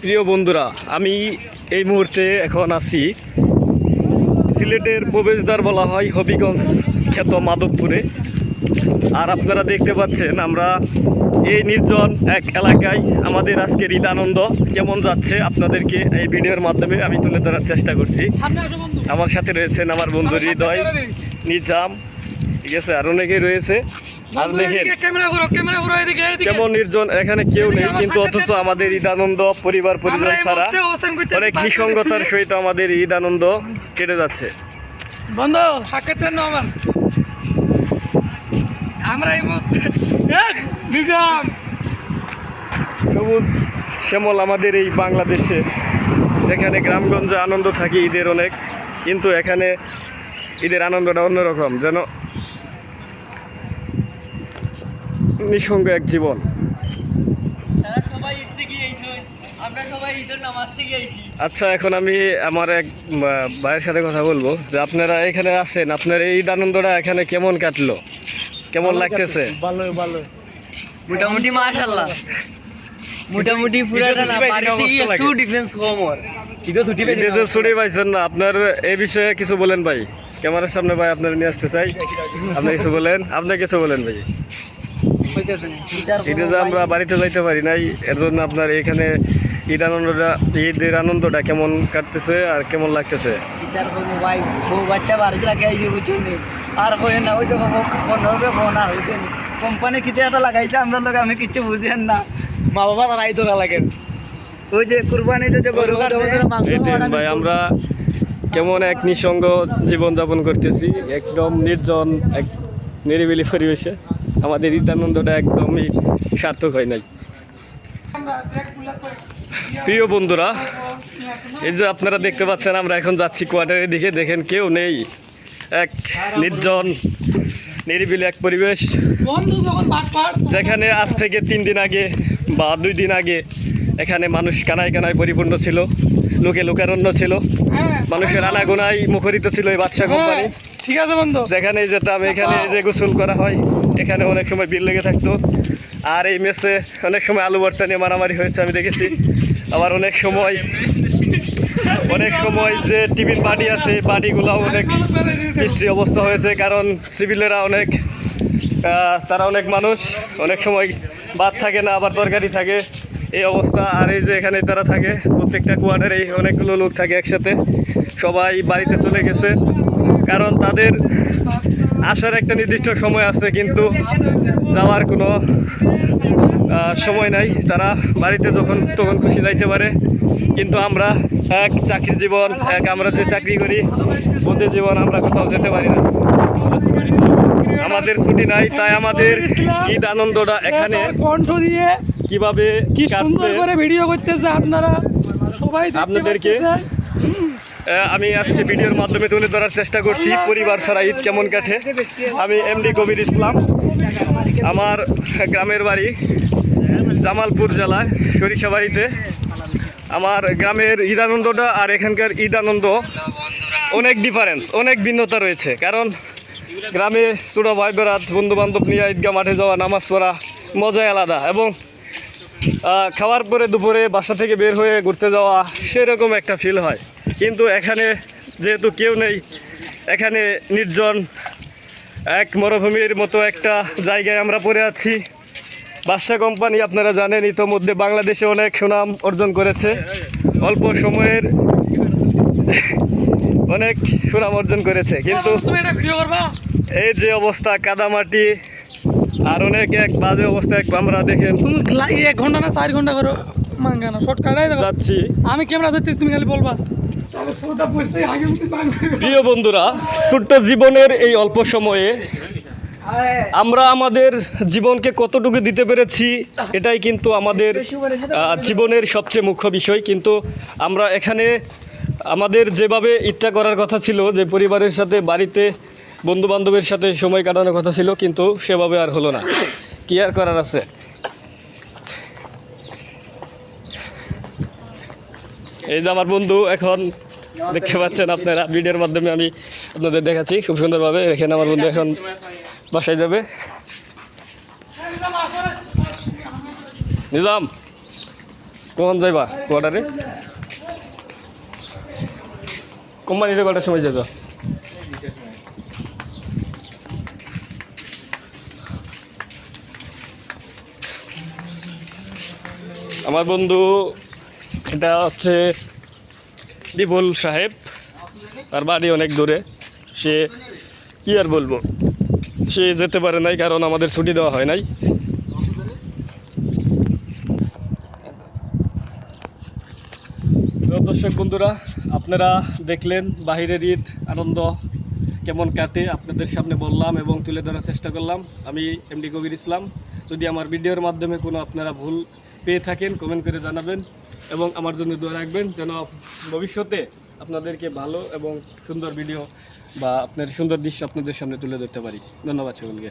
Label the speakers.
Speaker 1: প্রিয় বন্ধুরা আমি এই মুহূর্তে এখন আছি সিলেটের প্রবেশদ্বার বলা হয় হবিগঞ্জ খ্যাত মাধবপুরে। আর আপনারা দেখতে পাচ্ছেন আমরা এই নির্জন এক এলাকায় আমাদের আজকের ঈদ আনন্দ কেমন যাচ্ছে আপনাদেরকে এই ভিডিওর মাধ্যমে আমি তুলে ধরার চেষ্টা করছি। আমার সাথে রয়েছেন আমার বন্ধু হৃদয় নিজাম। ঠিক আছে আর অনেকেই রয়েছে। আর দেখেন কেমন নির্জন এখানে কেউ নেই কিন্তু অথচ আমাদের ঈদ আনন্দ পরিবার পরিজন ছাড়া অনেক নিঃসঙ্গতার। সহিত আমাদের ঈদ আনন্দ কেটে যাচ্ছে।
Speaker 2: বন্ধু সাক্ষাৎ দেন না আমার। আমরা এই মুহূর্তে
Speaker 1: সবুজ শ্যামল আমাদের এই বাংলাদেশে যেখানে গ্রামগঞ্জে আনন্দ থাকে ঈদের অনেক কিন্তু এখানে ঈদের আনন্দটা অন্যরকম যেন নিঃসঙ্গ এক জীবন। আচ্ছা এখন আমি আমার এক ভাইয়ের সাথে কথা বলব যে আপনারা এখানে আছেন আপনার এই আনন্দটা এখানে কেমন কাটলো? কেমন লাগতেছে?
Speaker 2: ভালো ভালো
Speaker 3: মোটামুটি মাশাআল্লাহ। মোটামুটি পুরাটা না একটু
Speaker 1: অবস্থা
Speaker 3: কম ওর।
Speaker 1: ছুটি পাইছেন না আপনার এই বিষয়ে কিছু বলেন ভাই। ক্যামেরার সামনে ভাই আপনার নিয়ে আসতে চাই। আপনি কিছু বলেন আপনি কিছু বলেন ভাই। ঈদে যে আমরা বাড়িতে যাইতে পারি নাই এর জন্য আপনার এখানে ঈদ আনন্দটা ঈদের আনন্দটা কেমন কাটতেছে আর কেমন লাগতেছে?
Speaker 3: বাচ্চা বাড়িতে আর কই না ওই তো ফোন হবে ফোন আর হইতো কোম্পানি কিতে একটা লাগাইছে আমরা লোক আমি কিছু বুঝেন না। মা বাবা তারাই তো লাগে। ওই যে কুরবানিতে যে গরু
Speaker 1: ভাই আমরা কেমন এক নিঃসঙ্গ জীবন যাপন করতেছি একদম নির্জন এক নিরিবিলি পরিবেশে। আমাদের ঈদ আনন্দটা একদমই সার্থক হয় নাই। প্রিয় বন্ধুরা এই যে আপনারা দেখতে পাচ্ছেন আমরা এখন যাচ্ছি কোয়ার্টারের দিকে। দেখেন কেউ নেই। এক নির্জন নিরিবিলি এক পরিবেশ।
Speaker 2: যখন
Speaker 1: আজ থেকে তিন দিন আগে বা দুই দিন আগে এখানে মানুষ কানায় কানায় পরিপূর্ণ ছিল লোকে লোকারণ্য ছিল। মানুষের আনাগোনায় মুখরিত ছিল এই বাদশা কোম্পানি।
Speaker 2: হ্যাঁ, ঠিক আছে বন্ধু।
Speaker 1: যেখানে যেতাম এখানে যে গোসল করা হয় এখানে অনেক সময় বিল লেগে থাকতো। আর এই মেসে অনেক সময় আলু ভর্তা নিয়ে মারামারি হয়েছে, আমি দেখেছি। আবার অনেক সময় অনেক সময় যে টিভির বাড়ি আছে বাড়িগুলো অনেক বিশ্রী অবস্থা হয়েছে, কারণ সিভিলেরা অনেক তারা অনেক মানুষ। অনেক সময় ভাত থাকে না, আবার তরকারি থাকে। এই অবস্থা, আর এই যে এখানে তারা থাকে, প্রত্যেকটা কোয়ার্টারেই অনেকগুলো লোক থাকে একসাথে। সবাই বাড়িতে চলে গেছে, কারণ তাদের আসার একটা নির্দিষ্ট সময় আছে কিন্তু যাওয়ার কোনো সময় নাই। তারা বাড়িতে যখন তখন খুশি যাইতে পারে। কিন্তু আমরা এক চাকরি জীবন এক আমরা যে চাকরি করি ওদের জীবন আমরা কোথাও যেতে পারি না। আমাদের ছুটি নাই তাই আমাদের ঈদ আনন্দটা এখানে
Speaker 2: কণ্ঠ দিয়ে
Speaker 1: কীভাবে
Speaker 2: কি সুন্দর করে ভিডিও করতেছে আপনারা। সবাই
Speaker 1: আপনাদেরকে আমি আজকে ভিডিওর মাধ্যমে তুলে ধরার চেষ্টা করছি, পরিবার ছাড়া ঈদ কেমন কাটে? আমি এমডি কবির ইসলাম। আমার গ্রামের বাড়ি জামালপুর জেলায় সরিষাবাড়িতে আমার গ্রামের ঈদ আনন্দটা আর এখানকার ঈদ আনন্দ অনেক ডিফারেন্স অনেক ভিন্নতা রয়েছে। কারণ গ্রামে ছোটো ভাই বেড়াত বন্ধু বান্ধব নিয়ে ঈদগাহ মাঠে যাওয়া, নামাজ পড়া, মজাই আলাদা। এবং খাওয়ার পরে দুপুরে বাসা থেকে বের হয়ে ঘুরতে যাওয়া সেরকম একটা ফিল হয়। কিন্তু এখানে যেহেতু কেউ নেই এখানে নির্জন এক মরুভূমির মতো একটা জায়গায় আমরা পড়ে আছি। বাদশা কোম্পানি আপনারা জানেন ইতোমধ্যে বাংলাদেশে অনেক সুনাম অর্জন করেছে। অল্প সময়ের অনেক সুনাম অর্জন করেছে। কিন্তু এই যে অবস্থা কাদামাটি আর অনেক এক বাজে অবস্থা এক আমরা দেখেন।
Speaker 2: তুমি এক ঘণ্টা না চার ঘণ্টা করো মাঙ্গানো শর্টকাটাই দেখো।
Speaker 1: যাচ্ছি।
Speaker 2: আমি ক্যামেরা ধরতে তুমি খালি বলবা।
Speaker 1: প্রিয় বন্ধুরা ছোট্ট জীবনের এই অল্প সময়ে আমরা আমাদের জীবনকে কতটুকু দিতে পেরেছি এটাই কিন্তু আমাদের জীবনের সবচেয়ে মুখ্য বিষয়। কিন্তু আমরা এখানে আমাদের যেভাবে ইচ্ছা করার কথা ছিল যে পরিবারের সাথে বাড়িতে বন্ধু বান্ধবের সাথে সময় কাটানোর কথা ছিল, কিন্তু সেভাবে আর হলো না। কি আর করার আছে? এই যে আমার বন্ধু এখন দেখতে পাচ্ছেন আপনারা, ভিডিওর মাধ্যমে আমি আপনাদের দেখাচ্ছি, খুব সুন্দরভাবে এখানে আমার বন্ধু এখন বাসায় যাবে। নিজাম, কখন যাইবা কোয়ার্টারে? কোম্পানিতে কটার সময় যাবা আমার বন্ধু, এটা হচ্ছে বিপুল সাহেব। তার বাড়ি অনেক দূরে। সে কি আর বলব? সে যেতে পারে নাই, কারণ আমাদের ছুটি দেওয়া হয় নাই। দর্শক বন্ধুরা, আপনারা দেখলেন বাহিরের ঈদ, আনন্দ কেমন কাটে, আপনাদের সামনে বললাম এবং তুলে ধরার চেষ্টা করলাম। আমি এমডি কবির ইসলাম। যদি আমার ভিডিওর মাধ্যমে কোনো আপনারা ভুল পেয়ে থাকেন কমেন্ট করে জানাবেন এবং আমার জন্য দোয়া রাখবেন যেন ভবিষ্যতে আপনাদেরকে ভালো এবং সুন্দর ভিডিও বা আপনার সুন্দর দৃশ্য আপনাদের সামনে তুলে ধরতে পারি। ধন্যবাদ সকলকে।